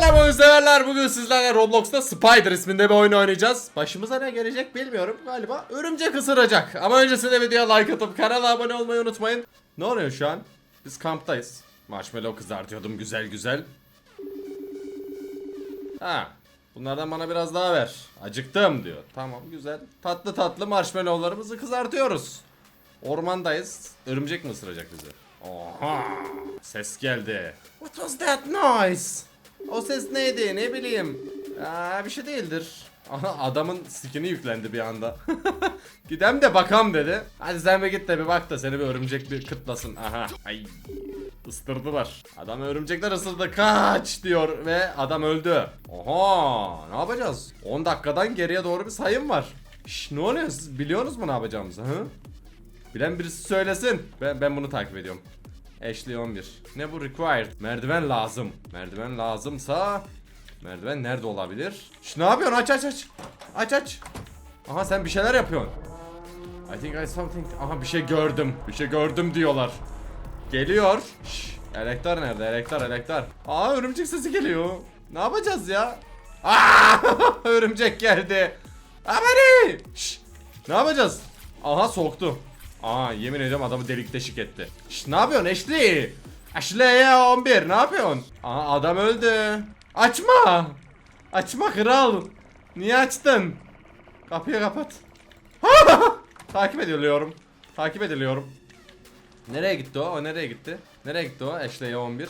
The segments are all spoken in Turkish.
Selam oyun severler. Bugün sizlerle Roblox'ta Spider isminde bir oyun oynayacağız. Başımıza ne gelecek bilmiyorum. Galiba örümcek ısıracak. Ama öncesinde videoya like atıp kanala abone olmayı unutmayın. Ne oluyor şu an? Biz kamptayız. Marshmallow kızartıyordum güzel güzel. Ha. Bunlardan bana biraz daha ver. Acıktım diyor. Tamam güzel. Tatlı tatlı marshmallowlarımızı kızartıyoruz. Ormandayız. Örümcek mi ısıracak bizi? Oha! Ses geldi. What was that noise? O ses neydi ne bileyim. Aa, bir şey değildir. Aha adamın skin'i yüklendi bir anda. Gidem de bakam dedi. Hadi sen bir git de bir bak da seni bir örümcek bir kıtlasın. Aha. Ay. Isırdılar. Adam örümcekler ısırdı. Kaç diyor ve adam öldü. Oha. Ne yapacağız? 10 dakikadan geriye doğru bir sayım var. Şş, ne oluyor? Siz biliyorsunuz mu ne yapacağımızı? Hı? Bilen birisi söylesin. Ben, ben bunu takip ediyorum. Ashley 11. Ne bu required? Merdiven lazım. Merdiven lazımsa merdiven nerede olabilir? Şş, ne yapıyorsun? Aç aç aç. Aç aç. Aha sen bir şeyler yapıyorsun. I think I something. Aha bir şey gördüm. Bir şey gördüm diyorlar. Geliyor. Şş, elektar nerede? Elektar elektar. Aa örümcek sesi geliyor. Ne yapacağız ya? Aa örümcek geldi. Amani. Şş, ne yapacağız? Aha soktu. Aa yemin ediyorum adamı delik deşik etti. Şş, ne yapıyorsun Ashley? Ashley 11 ne yapıyorsun? Aa adam öldü. Açma. Açma kral. Niye açtın? Kapıyı kapat. Takip ediliyorum. Takip ediliyorum. Nereye gitti o? O nereye gitti? Nereye gitti o? Ashley 11.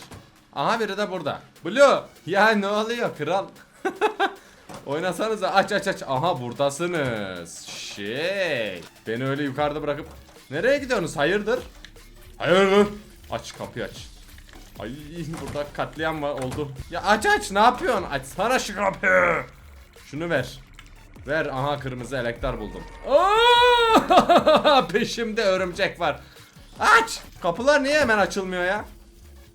Aha biri de burada. Blue. Ya ne oluyor kral? Oynasanıza aç aç aç. Aha buradasınız. Şey. Beni öyle yukarıda bırakıp nereye gidiyorsunuz? Hayırdır? Hayırdır? Aç kapıyı aç. Ay burada katliam var oldu. Ya aç aç ne yapıyorsun? Açsana şu kapıyı. Şunu ver. Ver aha kırmızı elektar buldum. Aa! Peşimde örümcek var. Aç! Kapılar niye hemen açılmıyor ya?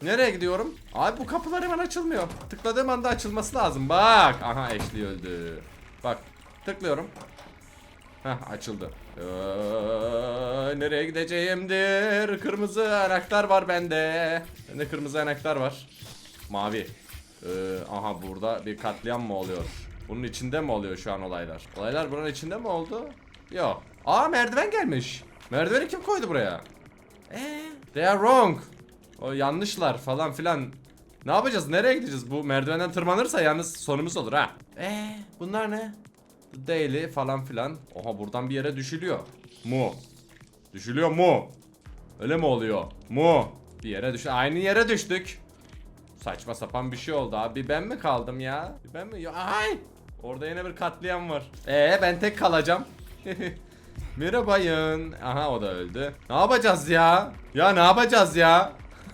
Nereye gidiyorum? Abi bu kapılar hemen açılmıyor. Tıkladığım anda açılması lazım. Bak. Aha Ashley öldü. Bak. Tıklıyorum. Heh açıldı. Ee, nereye gideceğimdir? Kırmızı anahtar var bende. Bende kırmızı anahtar var. Mavi. Ee, aha burada bir katliam mı oluyor? Bunun içinde mi oluyor şu an olaylar? Olaylar bunun içinde mi oldu? Yok. Aa merdiven gelmiş. Merdiveni kim koydu buraya? Eee? They are wrong. O yanlışlar falan filan. Ne yapacağız? Nereye gideceğiz? Bu merdivenden tırmanırsa yalnız sonumuz olur ha. Eee? Bunlar ne? Daily falan filan. Oha buradan bir yere düşülüyor. Mu. Düşülüyor mu? Öyle mi oluyor? Mu. Bir yere düş. Aynı yere düştük. Saçma sapan bir şey oldu abi. Ben mi kaldım ya? Ben mi? Ay! Orada yine bir katliam var. Ee ben tek kalacağım. Merhabayın. Aha o da öldü. Ne yapacağız ya? Ya ne yapacağız ya?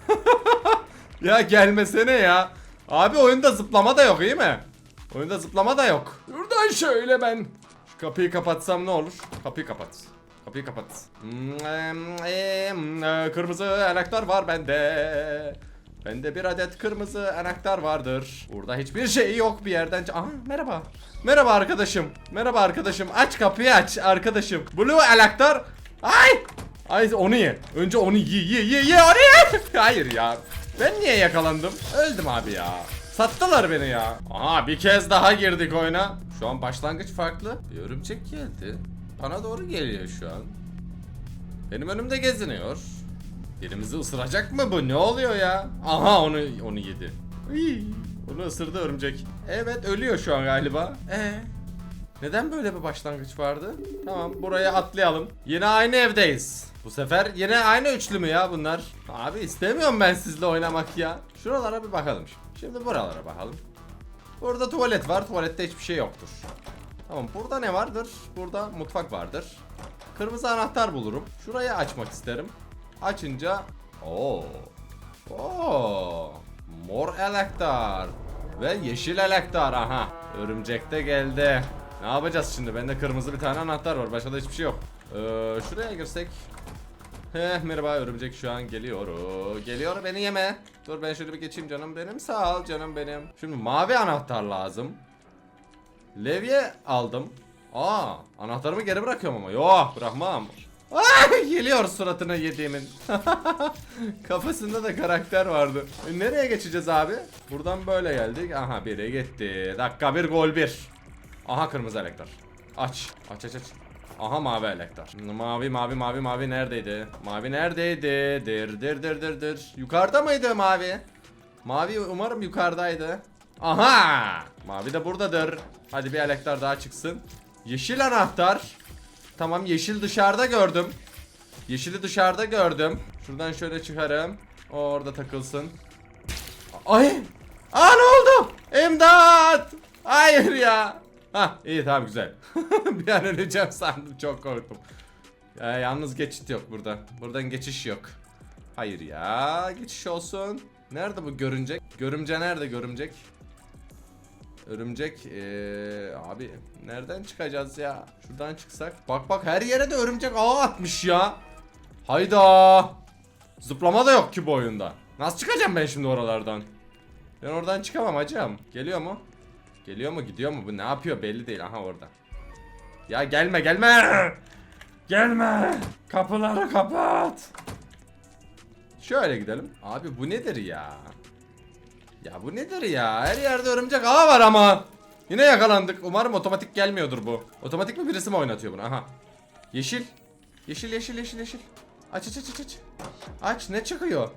ya gelmesene ya. Abi oyunda zıplama da yok iyi mi? Oyunda zıplama da yok. Buradan şöyle ben. Şu kapıyı kapatsam ne olur? Kapıyı kapat. Kapıyı kapat. Kırmızı anahtar var bende. Bende bir adet kırmızı anahtar vardır. Burada hiçbir şey yok bir yerden. Aha merhaba. Merhaba arkadaşım. Merhaba arkadaşım. Aç kapıyı aç arkadaşım. Blue anahtar. Ay! Ay onu ye. Önce onu ye ye ye ye onu ye. Hayır ya. Ben niye yakalandım? Öldüm abi ya. Sattılar beni ya. Aha bir kez daha girdik oyuna. Şu an başlangıç farklı. Bir örümcek geldi. Bana doğru geliyor şu an. Benim önümde geziniyor. Birimizi ısıracak mı bu? Ne oluyor ya? Aha onu onu yedi. Iy, onu ısırdı örümcek. Evet ölüyor şu an galiba. Ee, neden böyle bir başlangıç vardı? Tamam buraya atlayalım. Yine aynı evdeyiz. Bu sefer yine aynı üçlü mü ya bunlar? Abi istemiyorum ben sizle oynamak ya. Şuralara bir bakalım şimdi. Şimdi buralara bakalım. Burada tuvalet var. Tuvalette hiçbir şey yoktur. Tamam burada ne vardır? Burada mutfak vardır. Kırmızı anahtar bulurum. Şurayı açmak isterim. Açınca Oo. Oo. Mor elektar ve yeşil elektar aha. Örümcek de geldi. Ne yapacağız şimdi? Bende kırmızı bir tane anahtar var. Başka da hiçbir şey yok. Ee, şuraya girsek. Heh merhaba örümcek şu an geliyor. Oo, Geliyor beni yeme. Dur ben şöyle bir geçeyim canım benim. Sağ ol canım benim. Şimdi mavi anahtar lazım. Levye aldım. Aa, anahtarımı geri bırakıyorum ama. Yok, bırakmam. Ay, geliyor suratına yediğimin. Kafasında da karakter vardı. E, nereye geçeceğiz abi? Buradan böyle geldik. Aha biri gitti. Dakika bir gol bir. Aha kırmızı elektör. Aç. Aç aç aç. Aha mavi elektör. Mavi mavi mavi mavi neredeydi? Mavi neredeydi? Dir dir dir dir dir. Yukarıda mıydı mavi? Mavi umarım yukarıdaydı. Aha! Mavi de buradadır. Hadi bir elektör daha çıksın. Yeşil anahtar. Tamam yeşil dışarıda gördüm. Yeşili dışarıda gördüm. Şuradan şöyle çıkarım. O orada takılsın. Ay! Aa ne oldu? İmdat! Hayır ya. Ha iyi tamam güzel. bir an öleceğim sandım çok korktum. Ya, yalnız geçit yok burada. Buradan geçiş yok. Hayır ya geçiş olsun. Nerede bu görümcek? Görümce nerede görümcek? Örümcek ee, abi nereden çıkacağız ya? Şuradan çıksak. Bak bak her yere de örümcek ağı atmış ya. Hayda. Zıplama da yok ki bu oyunda. Nasıl çıkacağım ben şimdi oralardan? Ben oradan çıkamam hacım. Geliyor mu? Geliyor mu gidiyor mu? Bu ne yapıyor belli değil. Aha orada. Ya gelme gelme. Gelme. Kapıları kapat. Şöyle gidelim. Abi bu nedir ya? Ya bu nedir ya? Her yerde örümcek ağı var ama. Yine yakalandık. Umarım otomatik gelmiyordur bu. Otomatik mi birisi mi oynatıyor bunu? Aha. Yeşil. Yeşil yeşil yeşil yeşil. Aç aç aç aç aç. Ne çıkıyor?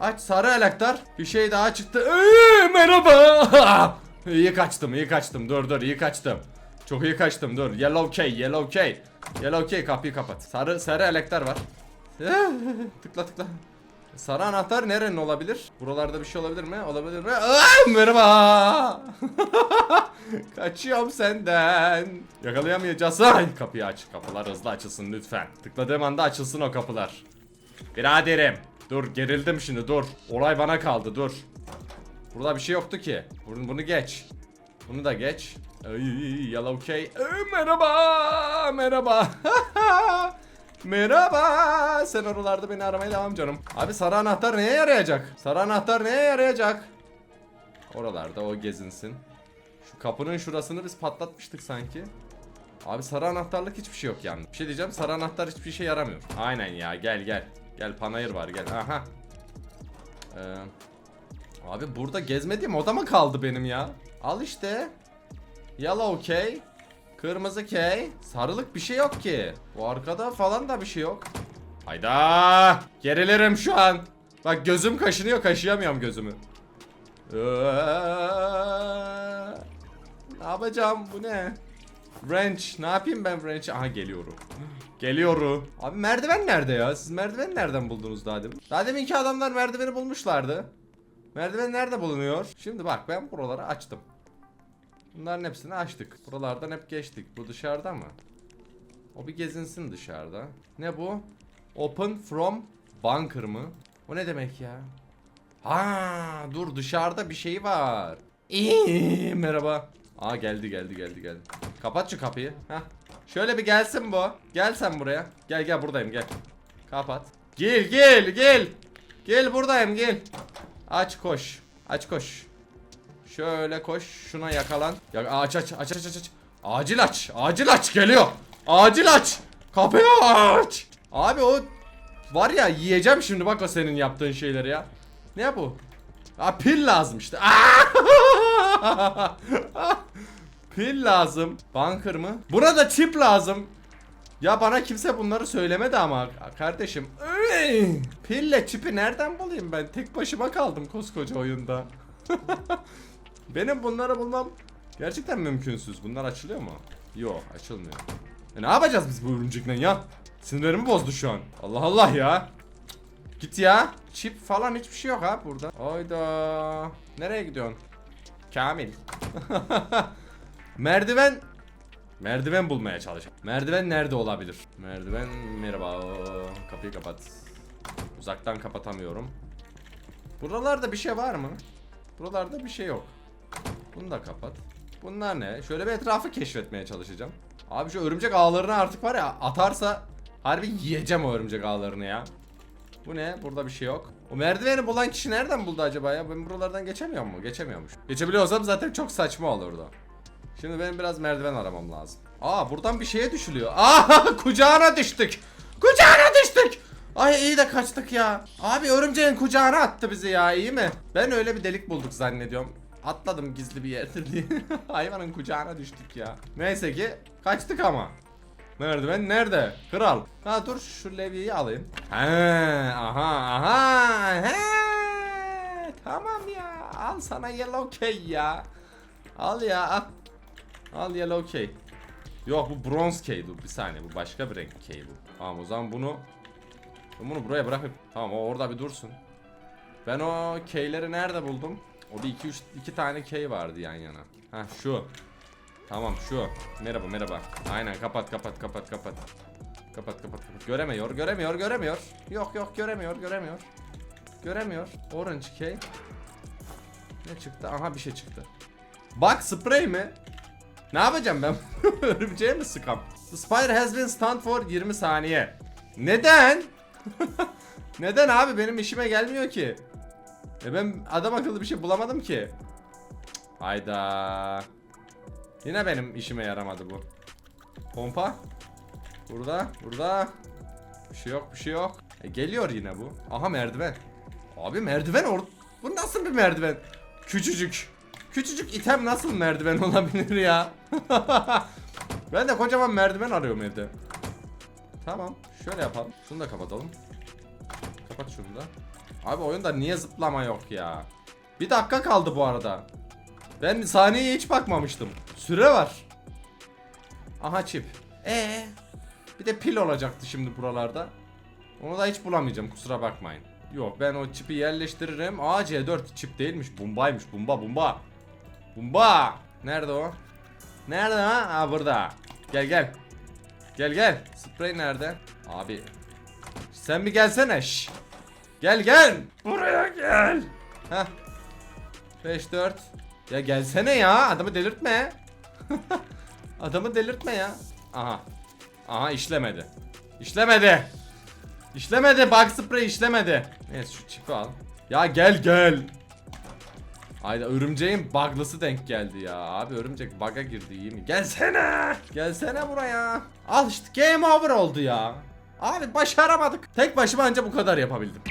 Aç sarı elektar. Bir şey daha çıktı. Ee, merhaba. iyi kaçtım iyi kaçtım. Dur dur iyi kaçtım. Çok iyi kaçtım dur. Yellow key yellow key. Yellow key kapıyı kapat. Sarı sarı elektar var. tıkla tıkla. Sarı anahtar nerenin olabilir? Buralarda bir şey olabilir mi? Olabilir mi? Aa, merhaba. Kaçıyorum senden. Yakalayamayacağız. Ay, kapıyı aç. Kapılar hızlı açılsın lütfen. Tıkladığım anda açılsın o kapılar. Biraderim. Dur gerildim şimdi dur. Olay bana kaldı dur. Burada bir şey yoktu ki. Bunu, bunu geç. Bunu da geç. Ay, yellow key. Ay, merhaba. Merhaba. Merhaba. Sen oralarda beni aramaya devam canım. Abi sarı anahtar neye yarayacak? Sarı anahtar neye yarayacak? Oralarda o gezinsin. Şu kapının şurasını biz patlatmıştık sanki. Abi sarı anahtarlık hiçbir şey yok yani. Bir şey diyeceğim sarı anahtar hiçbir şey yaramıyor. Aynen ya gel gel. Gel panayır var gel. Aha. Ee, abi burada gezmediğim oda mı kaldı benim ya? Al işte. Yellow key. Kırmızı key. Sarılık bir şey yok ki. Bu arkada falan da bir şey yok. Hayda. Gerilirim şu an. Bak gözüm kaşınıyor kaşıyamıyorum gözümü. Eee, Ne yapacağım bu ne? Wrench. Ne yapayım ben wrench? Aha geliyorum. Geliyorum. Abi merdiven nerede ya? Siz merdiveni nereden buldunuz daha demin? Daha deminki adamlar merdiveni bulmuşlardı. Merdiven nerede bulunuyor? Şimdi bak ben buraları açtım. Bunların hepsini açtık. Buralardan hep geçtik. Bu dışarıda mı? O bir gezinsin dışarıda. Ne bu? Open from bunker mı? O ne demek ya? Ha, dur dışarıda bir şey var. İyi, merhaba. Aa geldi geldi geldi geldi. Kapat şu kapıyı. Heh. Şöyle bir gelsin bu. Gel sen buraya. Gel gel buradayım gel. Kapat. Gel gel gel. Gel buradayım gel. Aç koş. Aç koş. Şöyle koş. Şuna yakalan. Ya aç aç aç aç aç. Acil aç. Acil aç geliyor. Acil aç. Kapıyı aç. Abi o var ya yiyeceğim şimdi bak o senin yaptığın şeyleri ya. Ne bu? Aa pil lazım işte. Pil lazım. Bunker mı? Buna da çip lazım. Ya bana kimse bunları söylemedi ama kardeşim. Pille çipi nereden bulayım ben? Tek başıma kaldım koskoca oyunda. Benim bunları bulmam gerçekten mümkünsüz. Bunlar açılıyor mu? Yok açılmıyor. E ne yapacağız biz bu örümcekle ya? Sinirlerimi bozdu şu an. Allah Allah ya. Git ya. Çip falan hiçbir şey yok ha burada. Hayda. Nereye gidiyorsun? Kamil. Merdiven Merdiven bulmaya çalışacağım. Merdiven nerede olabilir? Merdiven merhaba. Kapıyı kapat. Uzaktan kapatamıyorum. Buralarda bir şey var mı? Buralarda bir şey yok. Bunu da kapat. Bunlar ne? Şöyle bir etrafı keşfetmeye çalışacağım. Abi şu örümcek ağlarını artık var ya atarsa harbi yiyeceğim o örümcek ağlarını ya. Bu ne? Burada bir şey yok. O merdiveni bulan kişi nereden buldu acaba ya? Ben buralardan geçemiyor mu? Geçemiyormuş. Geçebiliyorsam zaten çok saçma olurdu. Şimdi benim biraz merdiven aramam lazım. Aa buradan bir şeye düşülüyor. Aa kucağına düştük. Kucağına düştük. Ay iyi de kaçtık ya. Abi örümceğin kucağına attı bizi ya iyi mi? Ben öyle bir delik bulduk zannediyorum. Atladım gizli bir yerde diye. Hayvanın kucağına düştük ya. Neyse ki kaçtık ama. Merdiven nerede? Kral. Ha dur şu levyeyi alayım. He, aha aha. He. Tamam ya. Al sana yellow key ya. Al ya. Al yellow key. Yok bu bronze key dur bir saniye bu başka bir renk key bu. Tamam o zaman bunu bunu buraya bırakıp tamam o orada bir dursun. Ben o keyleri nerede buldum? O bir iki üç iki tane key vardı yan yana. Ha şu. Tamam şu. Merhaba merhaba. Aynen kapat kapat kapat kapat. Kapat kapat kapat. Göremiyor göremiyor göremiyor. Yok yok göremiyor göremiyor. Göremiyor. Orange key. Ne çıktı? Aha bir şey çıktı. Bak spray mi? Ne yapacağım ben? Örümceğe mi sıkam? The spider has been stunned for 20 saniye. Neden? Neden abi benim işime gelmiyor ki? E ben adam akıllı bir şey bulamadım ki. Hayda. Yine benim işime yaramadı bu. Pompa. Burada, burada. Bir şey yok, bir şey yok. E, geliyor yine bu. Aha merdiven. Abi merdiven or... Bu nasıl bir merdiven? Küçücük. Küçücük item nasıl merdiven olabilir ya? ben de kocaman merdiven arıyorum evde. Tamam. Şöyle yapalım. Şunu da kapatalım. Kapat şunu da. Abi oyunda niye zıplama yok ya? Bir dakika kaldı bu arada. Ben saniyeye hiç bakmamıştım. Süre var. Aha çip. Ee, bir de pil olacaktı şimdi buralarda. Onu da hiç bulamayacağım kusura bakmayın. Yok ben o çipi yerleştiririm. Aa C4 çip değilmiş. Bombaymış. Bomba bomba. Bomba. Nerede o? Nerede ha? Aa burada. Gel gel. Gel gel. Sprey nerede? Abi. Sen bir gelsene. Şş. Gel gel. Buraya gel. Heh. 5 4. Ya gelsene ya. Adamı delirtme. Adamı delirtme ya. Aha. Aha işlemedi. İşlemedi. İşlemedi. Bug spray işlemedi. Neyse şu çipi al. Ya gel gel. Hayda örümceğin bug'lısı denk geldi ya. Abi örümcek bug'a girdi iyi mi? Gelsene. Gelsene buraya. Al işte game over oldu ya. Abi başaramadık. Tek başıma anca bu kadar yapabildim.